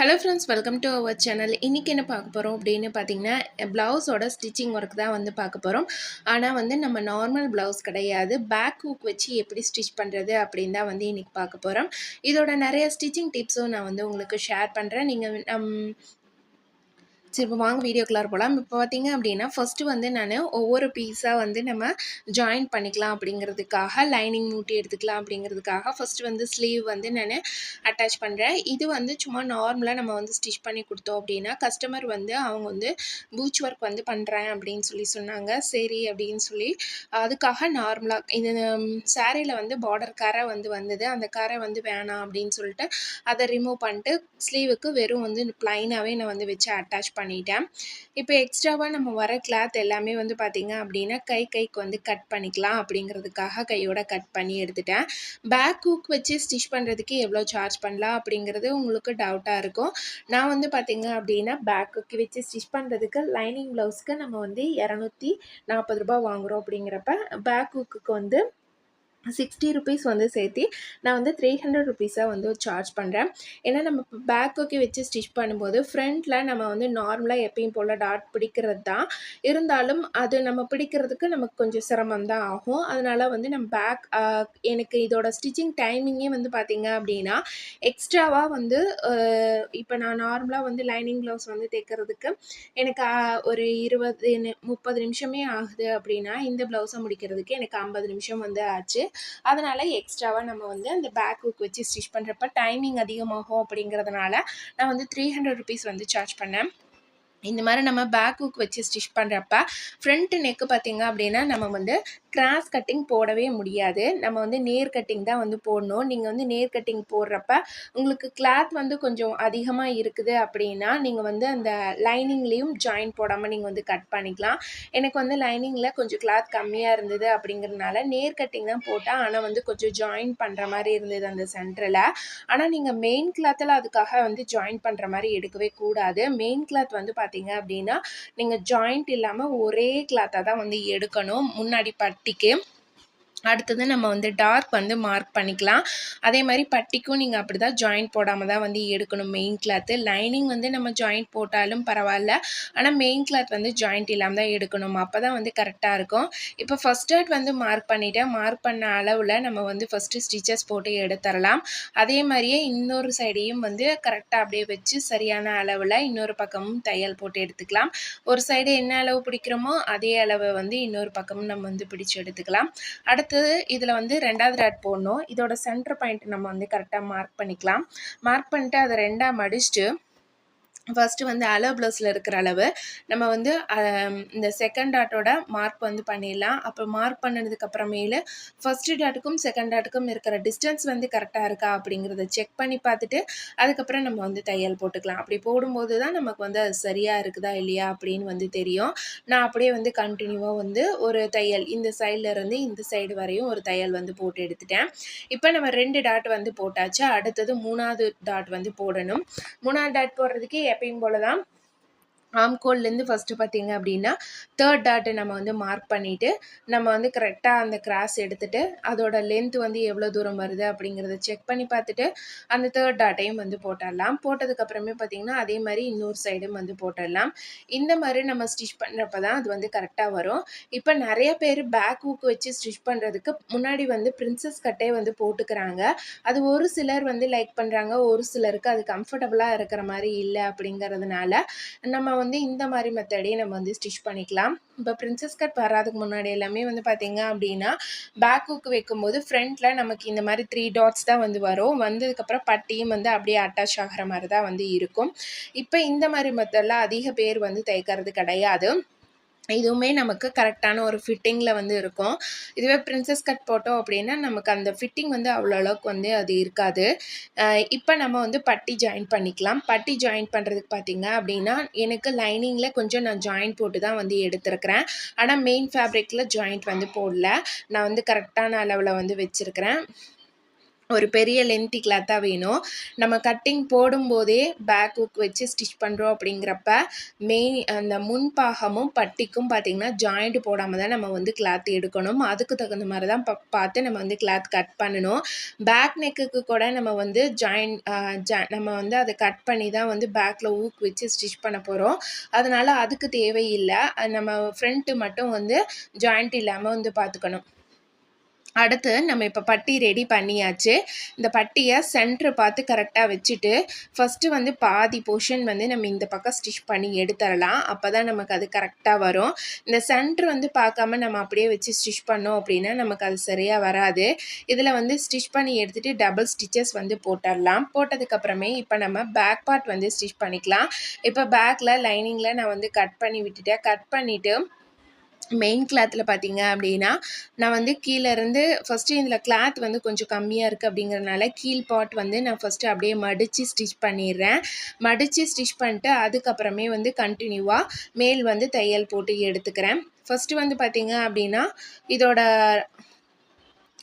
Hello friends welcome to our channel இன்றைக்கி என்ன பார்க்க போகிறோம் அப்படின்னு பார்த்தீங்கன்னா ப்ளவுஸோட ஸ்டிச்சிங் ஒர்க் தான் வந்து பார்க்க போகிறோம் ஆனால் வந்து நம்ம நார்மல் ப்ளவுஸ் கிடையாது. பேக் ஹூக் வச்சு எப்படி ஸ்டிச் பண்ணுறது அப்படின்னு தான் வந்து இன்றைக்கி பார்க்க போகிறோம் இதோட நிறைய ஸ்டிச்சிங் டிப்ஸும் நான் வந்து உங்களுக்கு ஷேர் பண்ணுறேன் நீங்கள் சரி இப்போ வாங்க வீடியோக்குள்ளார போகலாம் இப்போ பார்த்தீங்க அப்படின்னா ஃபஸ்ட்டு வந்து நான் ஒவ்வொரு பீஸாக வந்து நம்ம ஜாயின் பண்ணிக்கலாம் அப்படிங்கிறதுக்காக லைனிங் மூட்டி எடுத்துக்கலாம் அப்படிங்கிறதுக்காக ஃபஸ்ட்டு வந்து ஸ்லீவ் வந்து நான் அட்டாச் பண்ணுறேன் இது வந்து சும்மா நார்மலாக நம்ம வந்து ஸ்டிச் பண்ணி கொடுத்தோம் அப்படின்னா கஸ்டமர் வந்து அவங்க வந்து பூச் ஒர்க் வந்து பண்ணுறேன் அப்படின்னு சொல்லி சொன்னாங்க. சரி அப்படின்னு சொல்லி அதுக்காக நார்மலாக இந்த சேரீயில் வந்து பார்டர் கரை வந்து வந்தது. அந்த கரை வந்து வேணாம் அப்படின்னு சொல்லிட்டு அதை ரிமூவ் பண்ணிட்டு ஸ்லீவுக்கு வெறும் வந்து ப்ளைனாகவே நான் வந்து வச்சு அட்டாச் பண்ணிட்டேன். இப்போ எக்ஸ்ட்ராவாக நம்ம வர கிளாத் எல்லாமே வந்து பார்த்திங்க அப்படின்னா கை கைக்கு வந்து கட் பண்ணிக்கலாம் அப்படிங்கிறதுக்காக கையோட கட் பண்ணி எடுத்துட்டேன். பேக் ஹூக் வச்சு ஸ்டிச் பண்ணுறதுக்கு எவ்வளோ சார்ஜ் பண்ணலாம் அப்படிங்கிறது உங்களுக்கு டவுட்டாக இருக்கும். நான் வந்து பார்த்திங்க அப்படின்னா பேக் ஹூக் வச்சு ஸ்டிச் பண்ணுறதுக்கு லைனிங் ப்ளவுஸ்க்கு நம்ம வந்து இரநூத்தி நாற்பது ரூபா வாங்குகிறோம் அப்படிங்கிறப்ப பேக் ஹூக்கு வந்து சிக்ஸ்டி ருபீஸ் வந்து சேர்த்து நான் வந்து த்ரீ ஹண்ட்ரட் ருபீஸாக வந்து சார்ஜ் பண்ணுறேன் ஏன்னா நம்ம இப்போ பேக்கோக்கி வச்சு ஸ்டிச் பண்ணும்போது ஃப்ரண்ட்டில் நம்ம வந்து நார்மலாக எப்பயும் போல் டாட் பிடிக்கிறது தான். இருந்தாலும் அது நம்ம பிடிக்கிறதுக்கு நமக்கு கொஞ்சம் சிரமம் தான் ஆகும். அதனால் வந்து நம்ம பேக் எனக்கு இதோட ஸ்டிச்சிங் டைமிங்கே வந்து பார்த்திங்க அப்படின்னா எக்ஸ்ட்ராவாக வந்து இப்போ நான் நார்மலாக வந்து லைனிங் ப்ளவுஸ் வந்து தைக்கிறதுக்கு எனக்கு ஒரு இருபது முப்பது நிமிஷமே ஆகுது அப்படின்னா இந்த ப்ளவுஸை முடிக்கிறதுக்கு எனக்கு ஐம்பது நிமிஷம் வந்து ஆச்சு. அதனால் எக்ஸ்ட்ராவாக நம்ம வந்து அந்த பேக் ஹுக் வச்சு ஸ்டிச் பண்ணுறப்ப டைமிங் அதிகமாகும் அப்படிங்கிறதுனால நான் வந்து த்ரீ ஹண்ட்ரட் ருபீஸ் வந்து சார்ஜ் பண்ணேன். இந்த மாதிரி நம்ம பேக் ஹுக் வச்சு ஸ்டிச் பண்ணுறப்ப ஃப்ரண்ட் நெக்கு பார்த்திங்க அப்படின்னா நம்ம வந்து கிராஸ் கட்டிங் போடவே முடியாது. நம்ம வந்து நேர் கட்டிங் தான் வந்து போடணும். நீங்கள் வந்து நேர் கட்டிங் போடுறப்ப உங்களுக்கு கிளாத் வந்து கொஞ்சம் அதிகமாக இருக்குது அப்படின்னா நீங்கள் வந்து அந்த லைனிங்லேயும் ஜாயின் போடாமல் நீங்கள் வந்து கட் பண்ணிக்கலாம். எனக்கு வந்து லைனிங்கில் கொஞ்சம் கிளாத் கம்மியாக இருந்தது அப்படிங்கிறதுனால நேர் கட்டிங் தான் போட்டால் ஆனால் வந்து கொஞ்சம் ஜாயின் பண்ணுற மாதிரி இருந்தது அந்த சென்டரில் ஆனால் நீங்கள் மெயின் கிளாத்தில் அதுக்காக வந்து ஜாயின் பண்ணுற மாதிரி எடுக்கவே கூடாது. மெயின் கிளாத் வந்து பார்த்தீங்க அப்படின்னா நீங்கள் ஜாயிண்ட் இல்லாமல் ஒரே கிளாத்தாக தான் வந்து எடுக்கணும். முன்னாடி मट्टी அடுத்தது நம்ம வந்து டார்க் வந்து மார்க் பண்ணிக்கலாம். அதே மாதிரி பட்டிக்கும் நீங்கள் அப்படி தான் ஜாயிண்ட் போடாமல் தான் வந்து எடுக்கணும் மெயின் கிளாத்து லைனிங் வந்து நம்ம ஜாயிண்ட் போட்டாலும் பரவாயில்ல. ஆனால் மெயின் கிளாத் வந்து ஜாயிண்ட் இல்லாமல் தான் எடுக்கணும். அப்போ தான் வந்து கரெக்டாக இருக்கும். இப்போ ஃபஸ்ட் டேட் வந்து மார்க் பண்ணிவிட்டேன் மார்க் பண்ண அளவில் நம்ம வந்து ஃபஸ்ட்டு ஸ்டிச்சஸ் போட்டு எடுத்துடலாம் அதே மாதிரியே இன்னொரு சைடையும் வந்து கரெக்டாக அப்படியே வச்சு சரியான அளவில் இன்னொரு பக்கமும் தையல் போட்டு எடுத்துக்கலாம். ஒரு சைடு என்ன அளவு பிடிக்கிறோமோ அதே அளவை வந்து இன்னொரு பக்கமும் நம்ம வந்து பிடிச்சி எடுத்துக்கலாம். அடுத்து அடுத்து இதில் வந்து ரெண்டாவது ராட் போடணும். இதோட சென்டர் பாயிண்ட் நம்ம வந்து கரெக்டாக மார்க் பண்ணிக்கலாம். மார்க் பண்ணிட்டு அதை ரெண்டாக மடிச்சுட்டு ஃபஸ்ட்டு வந்து அலோ ப்ளவுஸில் இருக்கிற அளவு நம்ம வந்து இந்த செகண்ட் டாட்டோட மார்க் வந்து பண்ணிடலாம். அப்போ மார்க் பண்ணதுக்கப்புறமேலு ஃபஸ்ட்டு டாட்டுக்கும் செகண்ட் டாட்டுக்கும் இருக்கிற டிஸ்டன்ஸ் வந்து கரெக்டாக இருக்கா அப்படிங்கிறத செக் பண்ணி பார்த்துட்டு அதுக்கப்புறம் நம்ம வந்து தையல் போட்டுக்கலாம். அப்படி போடும்போது தான் நமக்கு வந்து அது சரியாக இருக்குதா இல்லையா அப்படின்னு வந்து தெரியும். நான் அப்படியே வந்து கண்டினியூவாக வந்து ஒரு தையல் இந்த சைடில் இருந்து இந்த சைடு வரையும் ஒரு தையல் வந்து போட்டு எடுத்துட்டேன். இப்போ நம்ம ரெண்டு டாட் வந்து போட்டாச்சு. அடுத்தது மூணாவது டாட் வந்து போடணும். மூணாவது டாட் போடுறதுக்கு எப்பயும் போல தான் ஆம்கோல்லேருந்து ஃபஸ்ட்டு பார்த்தீங்க அப்படின்னா தேர்ட் டாட்டை நம்ம வந்து மார்க் பண்ணிவிட்டு நம்ம வந்து கரெக்டாக அந்த கிராஸ் எடுத்துகிட்டு அதோட லென்த் வந்து எவ்வளோ தூரம் வருது அப்படிங்கிறத செக் பண்ணி பார்த்துட்டு அந்த தேர்ட் டாட்டையும் வந்து போட்டுடலாம். போட்டதுக்கப்புறமே பார்த்திங்கன்னா அதே மாதிரி இன்னொரு சைடும் வந்து போட்டுடலாம். இந்த மாதிரி நம்ம ஸ்டிச் பண்ணுறப்ப தான் அது வந்து கரெக்டாக வரும். இப்போ நிறைய பேர் பேக் ஹூக் வச்சு ஸ்டிச் பண்ணுறதுக்கு முன்னாடி வந்து பிரின்சஸ் கட்டே வந்து போட்டுக்கிறாங்க. அது ஒரு சிலர் வந்து லைக் பண்ணுறாங்க ஒரு சிலருக்கு அது கம்ஃபர்டபுளாக இருக்கிற மாதிரி இல்லை அப்படிங்கிறதுனால நம்ம வந்து இந்த மாதிரி மெத்தடே நம்ம வந்து ஸ்டிச் பண்ணிக்கலாம். இப்போ பிரின்சஸ் கட் வராதுக்கு முன்னாடி எல்லாமே வந்து பார்த்திங்க அப்படின்னா பேக் ஹுக் வைக்கும்போது ஃப்ரண்ட்டில் நமக்கு இந்த மாதிரி த்ரீ டாட்ஸ் தான் வந்து வரும். வந்ததுக்கப்புறம் பட்டியும் வந்து அப்படியே அட்டாச் ஆகிற மாதிரி தான் வந்து இருக்கும். இப்போ இந்த மாதிரி மெத்தடில் அதிக பேர் வந்து தைக்கிறது கிடையாது. இதுவுமே நமக்கு கரெக்டான ஒரு ஃபிட்டிங்கில் வந்து இருக்கும். இதுவே ப்ரின்சஸ் கட் போட்டோம் அப்படின்னா நமக்கு அந்த ஃபிட்டிங் வந்து அவ்வளோ அளவுக்கு வந்து அது இருக்காது. இப்போ நம்ம வந்து பட்டி ஜாயின் பண்ணிக்கலாம். பட்டி ஜாயின் பண்ணுறதுக்கு பார்த்தீங்க அப்படின்னா எனக்கு லைனிங்கில் கொஞ்சம் நான் ஜாயின் போட்டு தான் வந்து எடுத்துருக்கிறேன். ஆனால் மெயின் ஃபேப்ரிக்கில் ஜாயிண்ட் வந்து போடல. நான் வந்து கரெக்டான அளவில் வந்து வச்சுருக்கிறேன். ஒரு பெரிய லென்த்தி கிளாத்தாக வேணும். நம்ம கட்டிங் போடும்போதே பேக் ஹுக் வச்சு ஸ்டிச் பண்ணுறோம் அப்படிங்கிறப்ப மெயின் அந்த முன்பாகமும் பட்டிக்கும் பார்த்திங்கன்னா ஜாயிண்ட் போடாமல் தான் நம்ம வந்து கிளாத் எடுக்கணும். அதுக்கு தகுந்த மாதிரி தான் ப பார்த்து நம்ம வந்து கிளாத் கட் பண்ணணும். பேக் நெக்குக்கு கூட நம்ம வந்து ஜாயின் ஜ நம்ம வந்து அதை கட் பண்ணி தான் வந்து பேக்கில் ஊக் வச்சு ஸ்டிச் பண்ண போகிறோம் அதனால் அதுக்கு தேவையில்லை. நம்ம ஃப்ரண்ட்டு மட்டும் வந்து ஜாயிண்ட் இல்லாமல் வந்து பார்த்துக்கணும். அடுத்து நம்ம இப்போ பட்டி ரெடி பண்ணியாச்சு. இந்த பட்டியை சென்ட்ரு பார்த்து கரெக்டாக வச்சுட்டு ஃபஸ்ட்டு வந்து பாதி போர்ஷன் வந்து நம்ம இந்த பக்கம் ஸ்டிச் பண்ணி எடுத்துடலாம். அப்போ தான் நமக்கு அது கரெக்டாக வரும். இந்த சென்ட்ரு வந்து பார்க்காம நம்ம அப்படியே வச்சு ஸ்டிச் பண்ணோம் அப்படின்னா நமக்கு அது சரியாக வராது. இதில் வந்து ஸ்டிச் பண்ணி எடுத்துகிட்டு டபுள் ஸ்டிச்சஸ் வந்து போட்டுடலாம். போட்டதுக்கப்புறமே இப்போ நம்ம பேக் பார்ட் வந்து ஸ்டிச் பண்ணிக்கலாம். இப்போ பேக்கில் லைனிங்கில் நான் வந்து கட் பண்ணி விட்டுட்டேன். கட் பண்ணிவிட்டு மெயின் கிளாத்தில் பார்த்தீங்க அப்படின்னா நான் வந்து கீழேருந்து ஃபஸ்ட்டு இதில் கிளாத் வந்து கொஞ்சம் கம்மியாக இருக்குது அப்படிங்கிறனால கீழ் பாட் வந்து நான் ஃபஸ்ட்டு அப்படியே மடித்து ஸ்டிச் பண்ணிடுறேன். மடித்து ஸ்டிச் பண்ணிட்டு அதுக்கப்புறமே வந்து கண்டினியூவாக மேல் வந்து தையல் போட்டு எடுத்துக்கிறேன். ஃபஸ்ட்டு வந்து பார்த்திங்க அப்படின்னா இதோட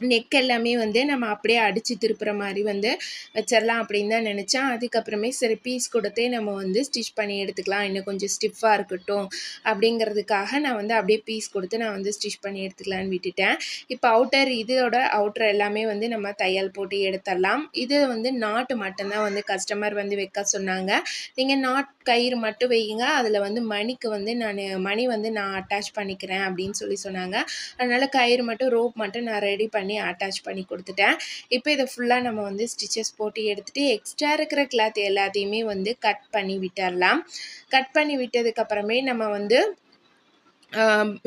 நெக் எல்லாமே வந்து நம்ம அப்படியே அடித்து திருப்புற மாதிரி வந்து வச்சிடலாம் அப்படின்னு தான் நினச்சேன். அதுக்கப்புறமே சரி பீஸ் கொடுத்தே நம்ம வந்து ஸ்டிச் பண்ணி எடுத்துக்கலாம். இன்னும் கொஞ்சம் ஸ்டிஃபாக இருக்கட்டும் அப்படிங்கிறதுக்காக நான் வந்து அப்படியே பீஸ் கொடுத்து நான் வந்து ஸ்டிச் பண்ணி எடுத்துக்கலான்னு விட்டுட்டேன். இப்போ அவுட்டர் இதோட அவுட்டர் எல்லாமே வந்து நம்ம தையல் போட்டு எடுத்துடலாம் இது வந்து நாட்டு மட்டும்தான் வந்து கஸ்டமர் வந்து வைக்க சொன்னாங்க. நீங்கள் நாட் கயிறு மட்டும் வையுங்க. அதில் வந்து மணிக்கு வந்து நான் மணி வந்து நான் அட்டாச் பண்ணிக்கிறேன் அப்படின்னு சொல்லி சொன்னாங்க. அதனால் கயிறு மட்டும் ரோப் மட்டும் நான் ரெடி பண்ணி பண்ணி அட்டாச் பண்ணி கொடுத்துட்டேன். இப்போ இதை ஃபுல்லாக நம்ம வந்து ஸ்டிச்சஸ் போட்டு எடுத்துகிட்டு எக்ஸ்ட்ரா இருக்கிற கிளாத் எல்லாத்தையுமே வந்து கட் பண்ணி விட்டுடலாம் கட் பண்ணி விட்டதுக்கப்புறமே நம்ம வந்து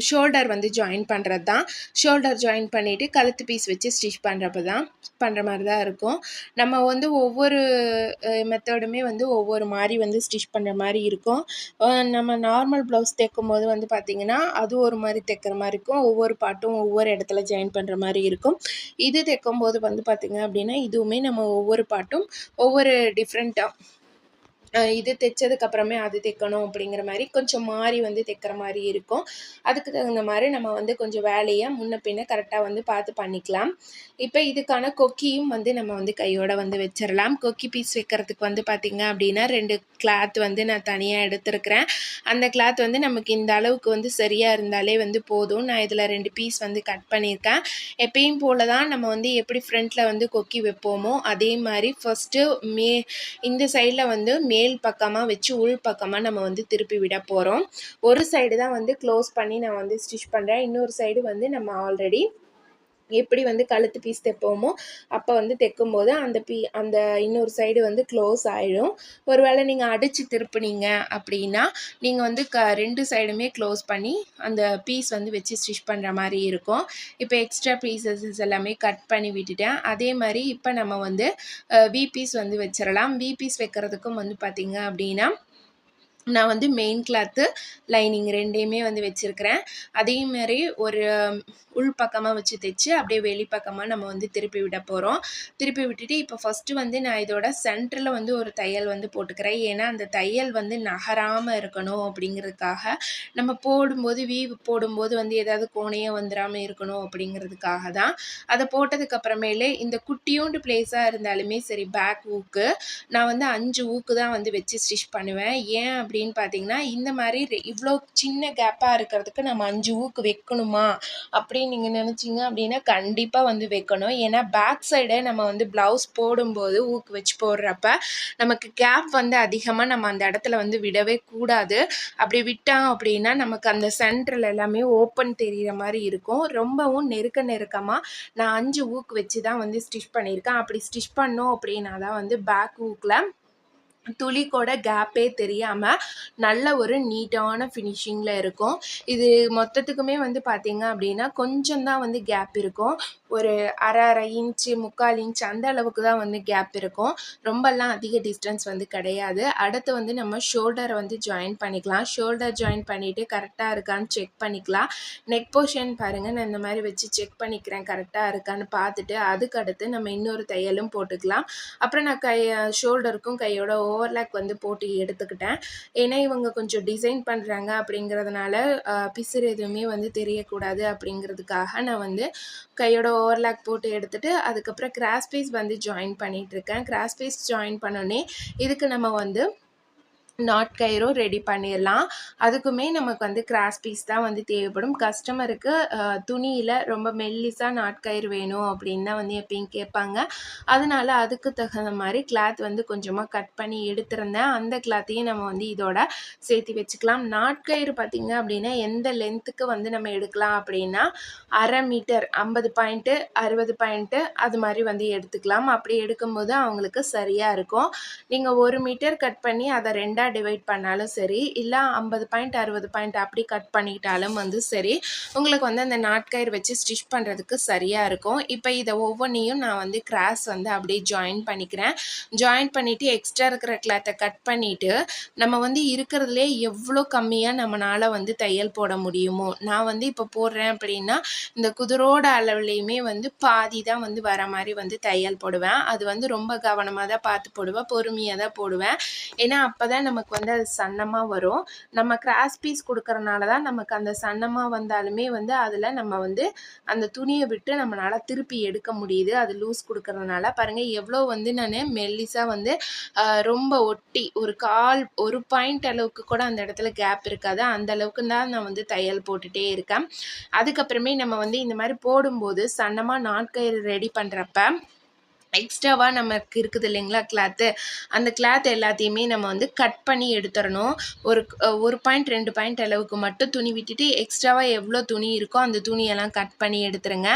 ஷோல்டர் வந்து ஜாயின் பண்ணுறது தான் ஷோல்டர் ஜாயின் பண்ணிவிட்டு கழுத்து பீஸ் வச்சு ஸ்டிச் பண்ணுறப்ப தான் பண்ணுற மாதிரி தான் இருக்கும். நம்ம வந்து ஒவ்வொரு மெத்தடுமே வந்து ஒவ்வொரு மாதிரி வந்து ஸ்டிச் பண்ணுற மாதிரி இருக்கும். நம்ம நார்மல் ப்ளவுஸ் தைக்கும் போது வந்து பார்த்திங்கன்னா அது ஒரு மாதிரி தைக்கிற மாதிரி இருக்கும். ஒவ்வொரு பாட்டும் ஒவ்வொரு இடத்துல ஜாயின் பண்ணுற மாதிரி இருக்கும். இது தைக்கும் போது வந்து பார்த்திங்க அப்படின்னா இதுவுமே நம்ம ஒவ்வொரு பாட்டும் ஒவ்வொரு டிஃப்ரெண்ட்டாக இது தைச்சதுக்கப்புறமே அது தைக்கணும் அப்படிங்கிற மாதிரி கொஞ்சம் மாறி வந்து தைக்கிற மாதிரி இருக்கும். அதுக்கு தகுந்த மாதிரி நம்ம வந்து கொஞ்சம் வேலையை முன்ன பின்ன கரெக்டாக வந்து பார்த்து பண்ணிக்கலாம். இப்போ இதுக்கான கொக்கியும் வந்து நம்ம வந்து கையோட வந்து வச்சிடலாம் கொக்கி பீஸ் வைக்கிறதுக்கு வந்து பார்த்திங்க அப்படின்னா ரெண்டு கிளாத் வந்து நான் தனியாக எடுத்துருக்கிறேன். அந்த கிளாத் வந்து நமக்கு இந்த அளவுக்கு வந்து சரியாக இருந்தாலே வந்து போதும். நான் இதில் ரெண்டு பீஸ் வந்து கட் பண்ணியிருக்கேன். எப்பயும் போல தான் நம்ம வந்து எப்படி ஃப்ரண்ட்டில் வந்து கொக்கி வைப்போமோ அதே மாதிரி ஃபஸ்ட்டு மே இந்த சைடில் வந்து மே மேல் பக்கமாக வச்சு உள் பக்கமாக நம்ம வந்து திருப்பி விட போகிறோம் ஒரு சைடு தான் வந்து க்ளோஸ் பண்ணி நான் வந்து ஸ்டிச் பண்ணுறேன் இன்னொரு சைடு வந்து நம்ம ஆல்ரெடி எப்படி வந்து கழுத்து பீஸ் தைப்போமோ அப்போ வந்து தைக்கும்போது அந்த பீ அந்த இன்னொரு சைடு வந்து க்ளோஸ் ஆகிடும் ஒருவேளை நீங்கள் அடித்து திருப்புனீங்க அப்படின்னா நீங்கள் வந்து க ரெண்டு சைடுமே க்ளோஸ் பண்ணி அந்த பீஸ் வந்து வச்சு ஸ்டிச் பண்ணுற மாதிரி இருக்கும். இப்போ எக்ஸ்ட்ரா பீசஸ் எல்லாமே கட் பண்ணி விட்டுட்டேன். அதே மாதிரி இப்போ நம்ம வந்து வி பீஸ் வந்து வச்சிடலாம் வி பீஸ் வைக்கிறதுக்கும் வந்து பார்த்திங்க அப்படின்னா நான் வந்து மெயின் கிளாத்து லைனிங் ரெண்டையுமே வந்து வச்சுருக்கிறேன். அதேமாரி ஒரு உள் பக்கமாக வச்சு தைச்சு அப்படியே வெளிப்பக்கமாக நம்ம வந்து திருப்பி விட போகிறோம் திருப்பி விட்டுட்டு இப்போ ஃபஸ்ட்டு வந்து நான் இதோட சென்டரில் வந்து ஒரு தையல் வந்து போட்டுக்கிறேன். ஏன்னா அந்த தையல் வந்து நகராமல் இருக்கணும் அப்படிங்கிறதுக்காக நம்ம போடும்போது வீவு போடும்போது வந்து ஏதாவது கோணையாக வந்துடாமல் இருக்கணும் அப்படிங்கிறதுக்காக தான். அதை போட்டதுக்கப்புறமேலே இந்த குட்டியூண்டு பிளேஸாக இருந்தாலுமே சரி பேக் ஊக்கு நான் வந்து அஞ்சு ஊக்கு தான் வந்து வச்சு ஸ்டிச் பண்ணுவேன். ஏன் அப்படின்னு பார்த்தீங்கன்னா இந்த மாதிரி இவ்வளோ சின்ன கேப்பாக இருக்கிறதுக்கு நம்ம அஞ்சு ஊக்கு வைக்கணுமா? அப்படின்னு நீங்கள் நினச்சிங்க அப்படின்னா கண்டிப்பாக வந்து வைக்கணும். ஏன்னா பேக் சைடை நம்ம வந்து ப்ளவுஸ் போடும்போது ஊக்கு வச்சு போடுறப்ப நமக்கு கேப் வந்து அதிகமாக நம்ம அந்த இடத்துல வந்து விடவே கூடாது. அப்படி விட்டோம் அப்படின்னா நமக்கு அந்த சென்டரில் எல்லாமே ஓப்பன் தெரிகிற மாதிரி இருக்கும். ரொம்பவும் நெருக்க நெருக்கமாக நான் அஞ்சு ஊக்கு வச்சு தான் வந்து ஸ்டிச் பண்ணியிருக்கேன். அப்படி ஸ்டிச் பண்ணோம் அப்படின்னா தான் வந்து பேக் ஊக்கில் துளி கூட கேப்பே தெரியாமல் நல்ல ஒரு நீட்டான ஃபினிஷிங்கில் இருக்கும். இது மொத்தத்துக்குமே வந்து பார்த்திங்க அப்படின்னா கொஞ்சம் தான் வந்து கேப் இருக்கும். ஒரு அரை அரை இன்ச்சு முக்கால் இன்ச் அந்த அளவுக்கு தான் வந்து கேப் இருக்கும். ரொம்பலாம் அதிக டிஸ்டன்ஸ் வந்து கிடையாது. அடுத்து வந்து நம்ம ஷோல்டரை வந்து ஜாயின் பண்ணிக்கலாம். ஷோல்டர் ஜாயின் பண்ணிவிட்டு கரெக்டாக இருக்கான்னு செக் பண்ணிக்கலாம். நெக் போர்ஷன் பாருங்கள் நான் இந்த மாதிரி வச்சு செக் பண்ணிக்கிறேன். கரெக்டாக இருக்கான்னு பார்த்துட்டு அதுக்கு அடுத்து நம்ம இன்னொரு தையலும் போட்டுக்கலாம். அப்புறம் நான் கை ஷோல்டருக்கும் கையோட ஓவர்லாக் வந்து போட்டு எடுத்துக்கிட்டேன். ஏன்னா இவங்க கொஞ்சம் டிசைன் பண்ணுறாங்க அப்படிங்கிறதுனால அஹ், பிசுறு எதுவுமே வந்து தெரியக்கூடாது அப்படிங்கிறதுக்காக நான் வந்து கையோட ஓவர்லாக் போட்டு எடுத்துகிட்டு அதுக்கப்புறம் கிராஸ் பீஸ் வந்து ஜாயின் பண்ணிகிட்ருக்கேன் இருக்கேன். கிராஸ் பீஸ் ஜாயின் பண்ணோடனே இதுக்கு நம்ம வந்து நாட் கயிறும் ரெடி பண்ணிடலாம். அதுக்குமே நமக்கு வந்து கிராஸ் பீஸ் தான் வந்து தேவைப்படும். கஸ்டமருக்கு துணியில் ரொம்ப மெல்லிஸாக நாட்கயிறு வேணும் அப்படின்னு தான் வந்து எப்பயும் கேட்பாங்க. அதனால அதுக்கு தகுந்த மாதிரி கிளாத் வந்து கொஞ்சமாக கட் பண்ணி எடுத்திருந்தேன். அந்த கிளாத்தையும் நம்ம வந்து இதோட சேர்த்து வச்சுக்கலாம். நாட்கயிறு பார்த்திங்க அப்படின்னா எந்த லென்த்துக்கு வந்து நம்ம எடுக்கலாம் அப்படின்னா அரை மீட்டர் ஐம்பது பாயிண்ட்டு அறுபது பாயிண்ட்டு அது மாதிரி வந்து எடுத்துக்கலாம். அப்படி எடுக்கும்போது அவங்களுக்கு சரியாக இருக்கும். நீங்கள் ஒரு மீட்டர் கட் பண்ணி அதை ரெண்டாக டிவைட் பண்ணாலும் சரி இல்லை ஐம்பது பாயிண்ட் அறுபது பாயிண்ட் அப்படி கட் பண்ணிக்கிட்டாலும் வந்து சரி உங்களுக்கு வந்து அந்த நாட்கயிறு வச்சு ஸ்டிச் பண்ணுறதுக்கு சரியாக இருக்கும். இப்போ இதை ஒவ்வொன்றையும் நான் வந்து கிராஸ் வந்து அப்படியே ஜாயின் பண்ணிக்கிறேன். ஜாயின் பண்ணிவிட்டு எக்ஸ்ட்ரா இருக்கிற கிளாத்தை கட் பண்ணிவிட்டு நம்ம வந்து இருக்கிறதுலே எவ்வளோ கம்மியாக நம்மளால் வந்து தையல் போட முடியுமோ நான் வந்து இப்போ போடுறேன் அப்படின்னா இந்த குதிரோட அளவுலேயுமே வந்து பாதி தான் வந்து வர மாதிரி வந்து தையல் போடுவேன். அது வந்து ரொம்ப கவனமாக தான் பார்த்து போடுவேன் பொறுமையாக தான் போடுவேன். ஏன்னா அப்போ தான் நம்ம நமக்கு வந்து அது சன்னமாக வரும். நம்ம கிராஸ் பீஸ் கொடுக்கறனால தான் நமக்கு அந்த சன்னமாக வந்தாலுமே வந்து அதில் நம்ம வந்து அந்த துணியை விட்டு நம்மளால் திருப்பி எடுக்க முடியுது. அது லூஸ் கொடுக்கறதுனால பாருங்கள் எவ்வளோ வந்து நான் மெல்லிஸாக வந்து ரொம்ப ஒட்டி ஒரு கால் ஒரு பாயிண்ட் அளவுக்கு கூட அந்த இடத்துல கேப் இருக்காது. அந்த அளவுக்கு தான் நான் வந்து தையல் போட்டுகிட்டே இருக்கேன். அதுக்கப்புறமே நம்ம வந்து இந்த மாதிரி போடும்போது சன்னமாக நாட்கயிறு ரெடி பண்ணுறப்ப எக்ஸ்ட்ராவாக நமக்கு இருக்குது இல்லைங்களா கிளாத்து அந்த கிளாத் எல்லாத்தையுமே நம்ம வந்து கட் பண்ணி எடுத்துடணும் ஒரு ஒரு பாயிண்ட் ரெண்டு பாயிண்ட் அளவுக்கு மட்டும் துணி விட்டுட்டு எக்ஸ்ட்ராவாக எவ்வளோ துணி இருக்கோ அந்த துணியெல்லாம் கட் பண்ணி எடுத்துருங்க.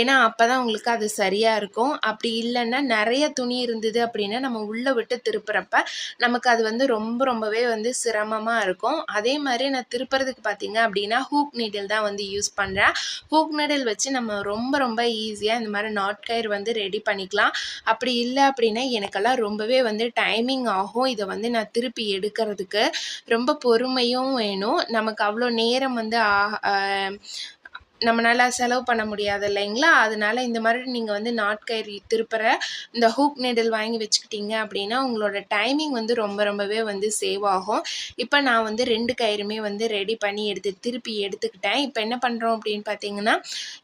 ஏன்னா அப்போ தான் உங்களுக்கு அது சரியாக இருக்கும். அப்படி இல்லைன்னா நிறைய துணி இருந்தது அப்படின்னா நம்ம உள்ளே விட்டு திருப்புறப்ப நமக்கு அது வந்து ரொம்ப ரொம்பவே வந்து சிரமமாக இருக்கும். அதே மாதிரி நான் திருப்புறதுக்கு பார்த்தீங்க அப்படின்னா ஹூக் நீடில் தான் வந்து யூஸ் பண்ணுறேன் ஹூக் நீடில் வச்சு நம்ம ரொம்ப ரொம்ப ஈஸியாக இந்த மாதிரி நாட்கயிறு வந்து ரெடி பண்ணிக்கலாம். அப்படி இல்லை அப்படின்னா எனக்கெல்லாம் ரொம்பவே வந்து டைமிங் ஆகும். இதை வந்து நான் திருப்பி எடுக்கிறதுக்கு. ரொம்ப பொறுமையும் வேணும். நமக்கு அவ்வளோ நேரம் வந்து ஆ- நம்மளால் செலவு பண்ண முடியாது இல்லைங்களா? அதனால இந்த மாதிரி நீங்கள் வந்து நாட்கயிறு திருப்புற இந்த ஹூக் நீடில் வாங்கி வச்சுக்கிட்டீங்க அப்படின்னா உங்களோட டைமிங் வந்து ரொம்ப ரொம்பவே வந்து சேவ் ஆகும். இப்போ நான் வந்து ரெண்டு கயிறுமே வந்து ரெடி பண்ணி எடுத்து திருப்பி எடுத்துக்கிட்டேன். இப்போ என்ன பண்ணுறோம் அப்படின்னு பார்த்தீங்கன்னா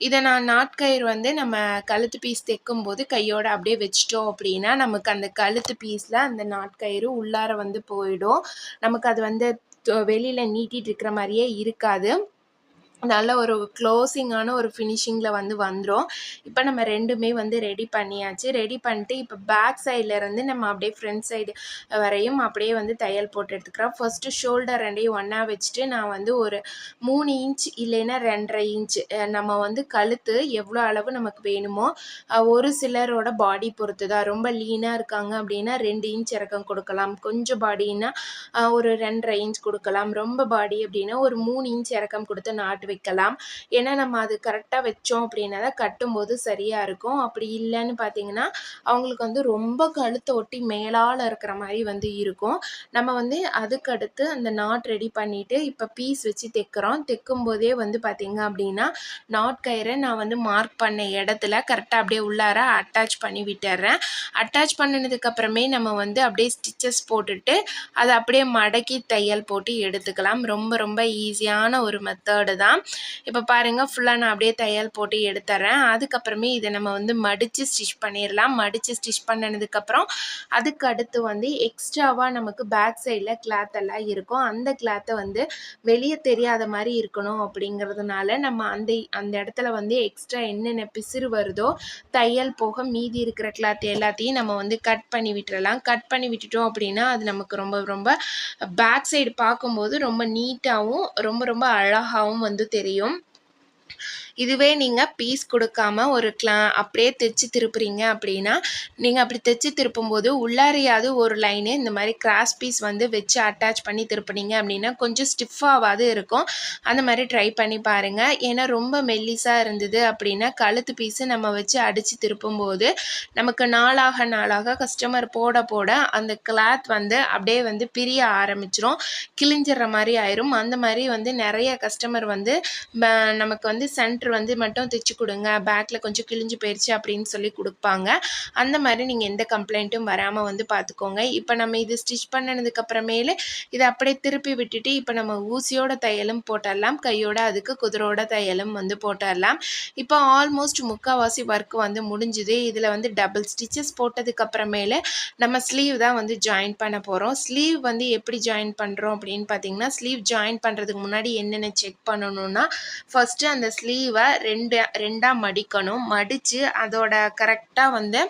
இதை நான் நாட்கயிறு வந்து நம்ம கழுத்து பீஸ் தைக்கும் போது கையோடு அப்படியே வச்சிட்டோம் அப்படின்னா நமக்கு அந்த கழுத்து பீஸில் அந்த நாட்கயிறு உள்ளார வந்து போயிடும். நமக்கு அது வந்து வெளியில் நீட்டிகிட்டு இருக்கிற மாதிரியே இருக்காது. நல்ல ஒரு க்ளோசிங்கான ஒரு ஃபினிஷிங்கில் வந்து வந்துடும் இப்போ நம்ம ரெண்டுமே வந்து ரெடி பண்ணியாச்சு. ரெடி பண்ணிட்டு இப்போ பேக் சைட்லேருந்து நம்ம அப்படியே ஃப்ரண்ட் சைடு வரையும் அப்படியே வந்து தையல் போட்டு எடுத்துக்கிறோம். ஃபர்ஸ்ட்டு ஷோல்டர் ரெண்டையும் ஒன்றா வச்சுட்டு நான் வந்து ஒரு மூணு இன்ச் இல்லைன்னா ரெண்டரை இன்ச் நம்ம வந்து கழுத்து எவ்வளோ அளவு நமக்கு வேணுமோ ஒரு சிலரோட பாடி பொறுத்து தான் ரொம்ப லீனாக இருக்காங்க அப்படின்னா ரெண்டு இன்ச் இறக்கம் கொடுக்கலாம். கொஞ்சம் பாடின்னா ஒரு ரெண்டரை இன்ச் கொடுக்கலாம். ரொம்ப பாடி அப்படின்னா ஒரு மூணு இன்ச் இறக்கம் கொடுத்து நாட்டு வைக்கலாம். ஏன்னா நம்ம அது கரெக்டாக வச்சோம் அப்படின்னா தான் கட்டும்போது சரியாக இருக்கும். அப்படி இல்லைன்னு பார்த்தீங்கன்னா அவங்களுக்கு வந்து ரொம்ப கழுத்தை ஒட்டி மேலால் இருக்கிற மாதிரி வந்து இருக்கும். நம்ம வந்து அதுக்கடுத்து அந்த நாட் ரெடி பண்ணிவிட்டு இப்போ பீஸ் வச்சு தைக்கிறோம். தைக்கும் போதே வந்து பார்த்தீங்க அப்படின்னா நாட் கயிறை நான் வந்து மார்க் பண்ண இடத்துல கரெக்டாக அப்படியே உள்ளார அட்டாச் பண்ணி விட்டுறேன். அட்டாச் பண்ணினதுக்கப்புறமே நம்ம வந்து அப்படியே ஸ்டிச்சஸ் போட்டுட்டு அதை அப்படியே மடக்கி தையல் போட்டு எடுத்துக்கலாம். ரொம்ப ரொம்ப ஈஸியான ஒரு மெத்தடு தான். இப்போ பாருங்கள் ஃபுல்லாக நான் அப்படியே தையல் போட்டு எடுத்துறேன். அதுக்கப்புறமே இதை நம்ம வந்து மடித்து ஸ்டிச் பண்ணிடலாம். மடித்து ஸ்டிச் பண்ணதுக்கப்புறம் அதுக்கு அடுத்து வந்து எக்ஸ்ட்ராவாக நமக்கு பேக் சைடில் கிளாத் எல்லாம் இருக்கும். அந்த கிளாத்தை வந்து வெளியே தெரியாத மாதிரி இருக்கணும் அப்படிங்கிறதுனால நம்ம அந்த அந்த இடத்துல வந்து எக்ஸ்ட்ரா என்னென்ன பிசிறு வருதோ தையல் போக மீதி இருக்கிற கிளாத் எல்லாத்தையும் நம்ம வந்து கட் பண்ணி விட்டுறலாம். கட் பண்ணி விட்டுட்டோம் அப்படின்னா அது நமக்கு ரொம்ப ரொம்ப பேக் சைடு பார்க்கும்போது ரொம்ப நீட்டாகவும் ரொம்ப ரொம்ப அழகாகவும் வந்து தெரியும் இதுவே நீங்கள் பீஸ் கொடுக்காம ஒரு கிளா அப்படியே தைச்சு திருப்புறீங்க அப்படின்னா நீங்கள் அப்படி தைச்சு திருப்பும்போது உள்ளாரையாவது ஒரு லைனு இந்த மாதிரி கிராஸ் பீஸ் வந்து வச்சு அட்டாச் பண்ணி திருப்புனீங்க அப்படின்னா கொஞ்சம் ஸ்டிஃபாவது இருக்கும். அந்த மாதிரி ட்ரை பண்ணி பாருங்கள் ஏன்னா ரொம்ப மெல்லிஸாக இருந்தது அப்படின்னா கழுத்து பீஸு நம்ம வச்சு அடித்து திருப்பும்போது நமக்கு நாளாக நாளாக கஸ்டமர் போட போட அந்த கிளாத் வந்து அப்படியே வந்து பிரிய ஆரம்பிச்சிரும். கிழிஞ்சிடுற மாதிரி ஆயிரும். அந்த மாதிரி வந்து நிறைய கஸ்டமர் வந்து நமக்கு வந்து சென்ட் சென்டர் வந்து மட்டும் தைச்சு கொடுங்க. பேக்கில் கொஞ்சம் கிழிஞ்சு போயிடுச்சு அப்படின்னு சொல்லி கொடுப்பாங்க. அந்த மாதிரி நீங்கள் எந்த கம்ப்ளைண்ட்டும் வராமல் வந்து பார்த்துக்கோங்க இப்போ நம்ம இது ஸ்டிச் பண்ணனதுக்கப்புறமேலு இதை அப்படியே திருப்பி விட்டுட்டு இப்போ நம்ம ஊசியோட தையலும் போட்டுடலாம் கையோட அதுக்கு குதிரோட தையலும் வந்து போட்டுடலாம் இப்போ ஆல்மோஸ்ட் முக்கால்வாசி ஒர்க் வந்து முடிஞ்சுது. இதில் வந்து டபுள் ஸ்டிச்சஸ் போட்டதுக்கப்புறமேலு நம்ம ஸ்லீவ் தான் வந்து ஜாயின் பண்ண போகிறோம் ஸ்லீவ் வந்து எப்படி ஜாயின் பண்ணுறோம் அப்படின்னு பார்த்தீங்கன்னா ஸ்லீவ் ஜாயின் பண்ணுறதுக்கு முன்னாடி என்னென்ன செக் பண்ணணும்னா ஃபஸ்ட்டு அந்த ஸ்லீவ் ரெண்டு ரெண்டாக மடிக்கணும். மடித்து அதோட கரெக்டாக வந்து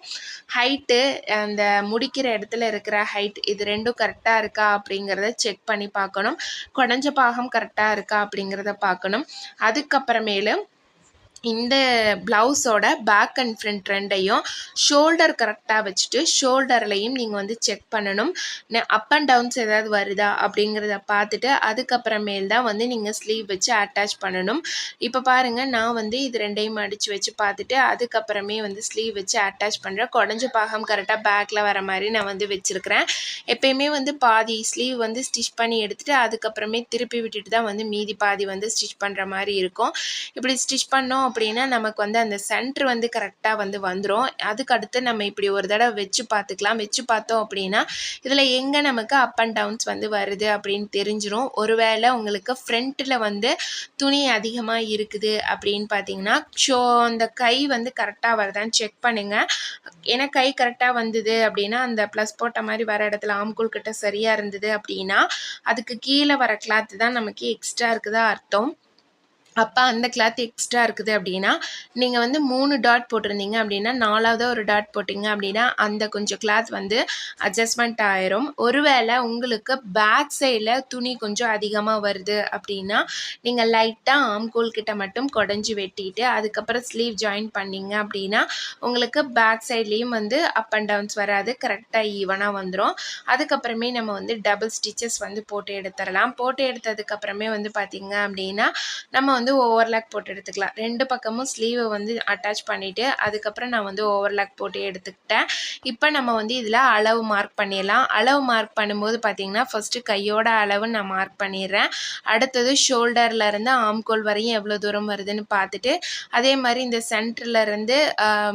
ஹைட்டு அந்த முடிக்கிற இடத்துல இருக்கிற ஹைட் இது ரெண்டும் கரெக்டாக இருக்கா அப்படிங்கிறத செக் பண்ணி பார்க்கணும். குடஞ்ச பாகம் கரெக்டாக இருக்கா அப்படிங்கிறத பார்க்கணும். அதுக்கப்புறமேலு இந்த ப்ளவுஸோட பேக் அண்ட் ஃப்ரண்ட் ரெண்டையும் ஷோல்டர் கரெக்டாக வச்சுட்டு ஷோல்டர்லையும் நீங்கள் வந்து செக் பண்ணணும். அப் அண்ட் டவுன்ஸ் ஏதாவது வருதா அப்படிங்கிறத பார்த்துட்டு அதுக்கப்புறமேல் தான் வந்து நீங்கள் ஸ்லீவ் வச்சு அட்டாச் பண்ணணும். இப்போ பாருங்கள் நான் வந்து இது ரெண்டையும் அடித்து வச்சு பார்த்துட்டு அதுக்கப்புறமே வந்து ஸ்லீவ் வச்சு அட்டாச் பண்ணுறேன் குடஞ்ச பாகம் கரெக்டாக பேக்கில் வர மாதிரி நான் வந்து வச்சுருக்கிறேன். எப்பயுமே வந்து பாதி ஸ்லீவ் வந்து ஸ்டிச் பண்ணி எடுத்துகிட்டு அதுக்கப்புறமே திருப்பி விட்டுட்டு தான் வந்து மீதி பாதி வந்து ஸ்டிச் பண்ணுற மாதிரி இருக்கும். இப்படி ஸ்டிச் பண்ணோம் அப்படின்னா நமக்கு வந்து அந்த சென்ட்ரு வந்து கரெக்டாக வந்து வந்துடும் அதுக்கு அடுத்து நம்ம இப்படி ஒரு தடவை வச்சு பார்த்துக்கலாம். வச்சு பார்த்தோம் அப்படின்னா இதில் எங்கே நமக்கு அப் அண்ட் டவுன்ஸ் வந்து வருது அப்படின்னு தெரிஞ்சிடும் ஒருவேளை உங்களுக்கு ஃப்ரண்ட்டில் வந்து துணி அதிகமாக இருக்குது அப்படின்னு பார்த்தீங்கன்னா ஷோ அந்த கை வந்து கரெக்டாக வருதான்னு செக் பண்ணுங்கள் ஏன்னா கை கரெக்டாக வந்தது அப்படின்னா அந்த ப்ளஸ் போட்ட மாதிரி வர இடத்துல ஆம்கூல் கிட்ட சரியாக இருந்தது அப்படின்னா அதுக்கு கீழே வர கிளாத்து தான் நமக்கு எக்ஸ்ட்ரா இருக்குதா அர்த்தம். அப்போ அந்த கிளாத் எக்ஸ்ட்ரா இருக்குது அப்படின்னா நீங்கள் வந்து மூணு டாட் போட்டிருந்தீங்க அப்படின்னா நாலாவது ஒரு டாட் போட்டிங்க அப்படின்னா அந்த கொஞ்சம் கிளாத் வந்து அட்ஜஸ்ட்மெண்ட் ஆயிரும். ஒருவேளை உங்களுக்கு பேக் சைடில் துணி கொஞ்சம் அதிகமாக வருது அப்படின்னா நீங்கள் லைட்டாக ஆம்கோல் கிட்ட மட்டும் குடஞ்சி வெட்டிட்டு அதுக்கப்புறம் ஸ்லீவ் ஜாயின் பண்ணிங்க அப்படின்னா உங்களுக்கு பேக் சைட்லேயும் வந்து அப் அண்ட் டவுன்ஸ் வராது. கரெக்டாக ஈவனாக வந்துடும் அதுக்கப்புறமே நம்ம வந்து டபுள் ஸ்டிச்சஸ் வந்து போட்டு எடுத்துடலாம். போட்டு எடுத்ததுக்கப்புறமே வந்து பார்த்திங்க அப்படின்னா நம்ம வந்து ஓவர்லாக் போட்டு எடுத்துக்கலாம். ரெண்டு பக்கமும் ஸ்லீவை வந்து அட்டாச் பண்ணிவிட்டு அதுக்கப்புறம் நான் வந்து ஓவர்லாக் போட்டு எடுத்துக்கிட்டேன். இப்போ நம்ம வந்து இதில் அளவு மார்க் பண்ணிடலாம். அளவு மார்க் பண்ணும்போது பார்த்திங்கன்னா ஃபஸ்ட்டு கையோட அளவு நான் மார்க் பண்ணிடுறேன். அடுத்தது ஷோல்டர்லேருந்து ஆம்கோல் வரையும் எவ்வளோ தூரம் வருதுன்னு பார்த்துட்டு அதே மாதிரி இந்த சென்டர்லேருந்து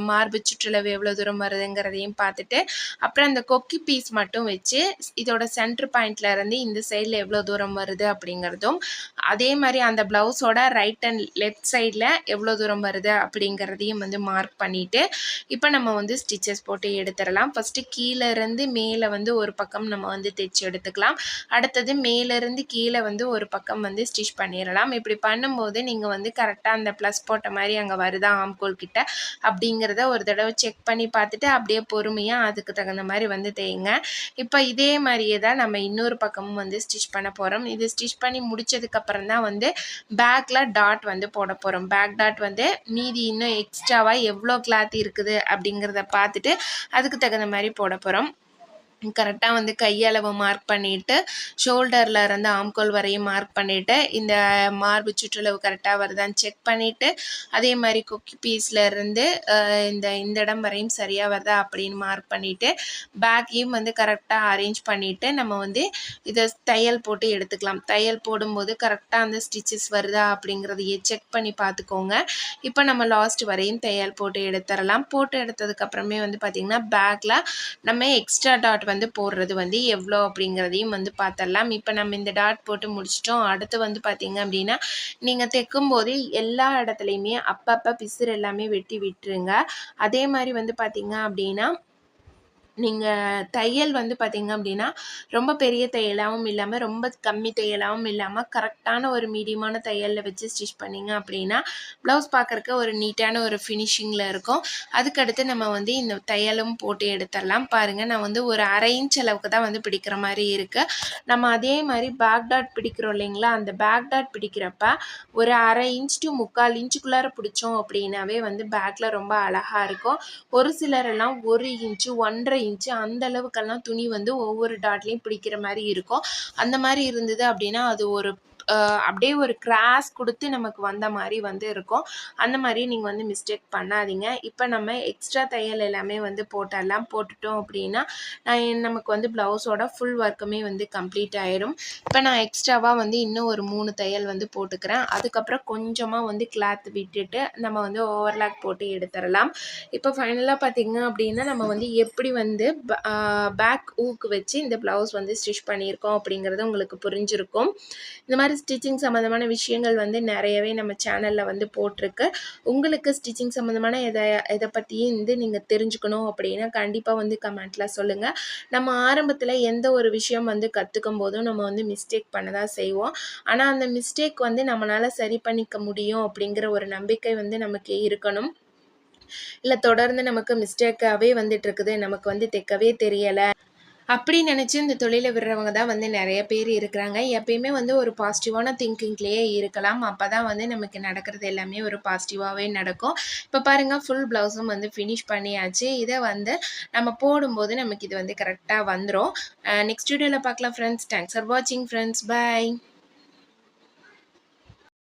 மார்பு சுற்றுலவு எவ்வளோ தூரம் வருதுங்கிறதையும் பார்த்துட்டு அப்புறம் அந்த கொக்கி பீஸ் மட்டும் வச்சு இதோட சென்டர் பாயிண்ட்லேருந்து இந்த சைடில் எவ்வளோ தூரம் வருது அப்படிங்கிறதும் அதே மாதிரி அந்த ப்ளவுஸோட ரைட் அண்ட் லெஃப்ட் சைடில் எவ்வளோ தூரம் வருது அப்படிங்கிறதையும் வந்து மார்க் பண்ணிவிட்டு இப்போ நம்ம வந்து ஸ்டிச்சஸ் போட்டு எடுத்துடலாம். ஃபஸ்ட்டு கீழேருந்து மேலே வந்து ஒரு பக்கம் நம்ம வந்து தைச்சி எடுத்துக்கலாம். அடுத்தது மேலேருந்து கீழே வந்து ஒரு பக்கம் வந்து ஸ்டிச் பண்ணிடலாம். இப்படி பண்ணும்போது நீங்கள் வந்து கரெக்டாக அந்த ப்ளஸ் போட்ட மாதிரி அங்கே வருதா ஆம்கோல் கிட்ட அப்படிங்கிறத ஒரு தடவை செக் பண்ணி பார்த்துட்டு அப்படியே பொறுமையாக அதுக்கு தகுந்த மாதிரி வந்து தேய்ங்க. இப்போ இதே மாதிரியே தான் நம்ம இன்னொரு பக்கமும் வந்து ஸ்டிச் பண்ண போகிறோம் இது ஸ்டிச் பண்ணி முடித்ததுக்கப்புறம் தான் வந்து பேக்கில் டாட் வந்து போட போகிறோம் பேக் டாட் வந்து மீதி இன்னும் எக்ஸ்ட்ராவாக எவ்வளோ கிளாத் இருக்குது அப்படிங்கிறத பார்த்துட்டு அதுக்கு தகுந்த மாதிரி போட போகிறோம் கரெக்டாக வந்து கையளவு மார்க் பண்ணிவிட்டு ஷோல்டரில் இருந்து ஆம்கோல் வரையும் மார்க் பண்ணிவிட்டு இந்த மார்பு சுற்றளவு கரெக்டாக வருதான்னு செக் பண்ணிவிட்டு அதே மாதிரி கொக்கி பீஸில் இருந்து இந்த இந்த இடம் வரையும் சரியாக வருதா அப்படின்னு மார்க் பண்ணிவிட்டு பேக்கையும் வந்து கரெக்டாக அரேஞ்ச் பண்ணிவிட்டு நம்ம வந்து இதை தையல் போட்டு எடுத்துக்கலாம். தையல் போடும்போது கரெக்டாக அந்த ஸ்டிச்சஸ் வருதா அப்படிங்கிறதையே செக் பண்ணி பார்த்துக்கோங்க. இப்போ நம்ம லாஸ்ட் வரையும் தையல் போட்டு எடுத்துடலாம். போட்டு எடுத்ததுக்கப்புறமே வந்து பார்த்திங்கன்னா பேக்கில் நம்ம எக்ஸ்ட்ரா டாட் வந்து போடுறது வந்து எவ்வளோ அப்படிங்கிறதையும் வந்து பார்த்துடலாம் இப்போ நம்ம இந்த டாட் போட்டு முடிச்சிட்டோம். அடுத்து வந்து பார்த்திங்க அப்படின்னா நீங்கள் தைக்கும் போதே எல்லா இடத்துலையுமே அப்பப்போ பிசுறு எல்லாமே வெட்டி விட்டுருங்க. அதே மாதிரி வந்து பார்த்திங்க அப்படின்னா நீங்கள் தையல் வந்து பார்த்தீங்க அப்படின்னா ரொம்ப பெரிய தையலாகவும் இல்லாமல் ரொம்ப கம்மி தையலாகவும் இல்லாமல் கரெக்டான ஒரு மீடியமான தையலில் வச்சு ஸ்டிச் பண்ணிங்க அப்படின்னா ப்ளவுஸ் பார்க்குறக்கு ஒரு நீட்டான ஒரு ஃபினிஷிங்கில் இருக்கும். அதுக்கடுத்து நம்ம வந்து இந்த தையலும் போட்டு எடுத்துடலாம். பாருங்கள் நான் வந்து ஒரு அரை இன்ச் அளவுக்கு தான் வந்து பிடிக்கிற மாதிரி இருக்குது நம்ம அதே மாதிரி பேக் டாட் பிடிக்கிறோம் இல்லைங்களா? அந்த பேக் டாட் பிடிக்கிறப்ப ஒரு அரை இன்ச் டு முக்கால் இன்ச்சுக்குள்ளார பிடிச்சோம் அப்படின்னாவே வந்து பேக்கில் ரொம்ப அழகாக இருக்கும். ஒரு சிலரெல்லாம் ஒரு இன்ச்சு ஒன்றரை இன்ச்சு அந்த அளவுக்கெல்லாம் துணி வந்து ஒவ்வொரு டாட்லேயும் பிடிக்கிற மாதிரி இருக்கும். அந்த மாதிரி இருந்தது அப்படின்னா அது ஒரு அப்படியே ஒரு கிராஸ் கொடுத்து நமக்கு வந்த மாதிரி வந்து இருக்கும். அந்த மாதிரி நீங்கள் வந்து மிஸ்டேக் பண்ணாதீங்க. இப்போ நம்ம எக்ஸ்ட்ரா தையல் எல்லாமே வந்து போட்டெல்லாம் போட்டுட்டோம் அப்படின்னா நமக்கு வந்து ப்ளவுஸோட ஃபுல் ஒர்க்குமே வந்து கம்ப்ளீட் ஆயிடும் இப்போ நான் எக்ஸ்ட்ராவாக வந்து இன்னும் ஒரு மூணு தையல் வந்து போட்டுக்கிறேன். அதுக்கப்புறம் கொஞ்சமாக வந்து கிளாத் விட்டுட்டு நம்ம வந்து ஓவர்லாக் போட்டு எடுத்துடலாம். இப்போ ஃபைனலாக பார்த்திங்க அப்படின்னா நம்ம வந்து எப்படி வந்து பேக் ஊக்கு வச்சு இந்த ப்ளவுஸ் வந்து ஸ்டிச் பண்ணியிருக்கோம் அப்படிங்கிறது உங்களுக்கு புரிஞ்சிருக்கும். இந்த மாதிரி ஸ்டிச்சிங் சம்மந்தமான விஷயங்கள் வந்து நிறையவே நம்ம சேனலில் வந்து போட்டிருக்கு. உங்களுக்கு ஸ்டிச்சிங் சம்மந்தமான எதை எதை பற்றியும் வந்து நீங்கள் தெரிஞ்சுக்கணும் அப்படின்னா கண்டிப்பாக வந்து கமெண்ட்டில் சொல்லுங்கள் நம்ம ஆரம்பத்தில் எந்த ஒரு விஷயம் வந்து கற்றுக்கும் போதும் நம்ம வந்து மிஸ்டேக் பண்ண தான் செய்வோம். ஆனால் அந்த மிஸ்டேக் வந்து நம்மளால் சரி பண்ணிக்க முடியும் அப்படிங்கிற ஒரு நம்பிக்கை வந்து நமக்கு இருக்கணும். இல்லை தொடர்ந்து நமக்கு மிஸ்டேக்காகவே வந்துட்டு இருக்குது. நமக்கு வந்து தைக்கவே தெரியலை. அப்படி நினச்சி இந்த தொழிலை விடுறவங்க தான் வந்து நிறைய பேர் இருக்கிறாங்க. எப்பயுமே வந்து ஒரு பாசிட்டிவான திங்கிங்லேயே இருக்கலாம். அப்போ தான் வந்து நமக்கு நடக்கிறது எல்லாமே ஒரு பாசிட்டிவாகவே நடக்கும். இப்போ பாருங்கள் ஃபுல் ப்ளவுஸும் வந்து ஃபினிஷ் பண்ணியாச்சு. இதை வந்து நம்ம போடும்போது நமக்கு இது வந்து கரெக்டாக வந்துடும் நெக்ஸ்ட் வீடியோவில் பார்க்கலாம் ஃப்ரெண்ட்ஸ் தேங்க்ஸ் ஃபார் வாட்சிங் ஃப்ரெண்ட்ஸ் பாய்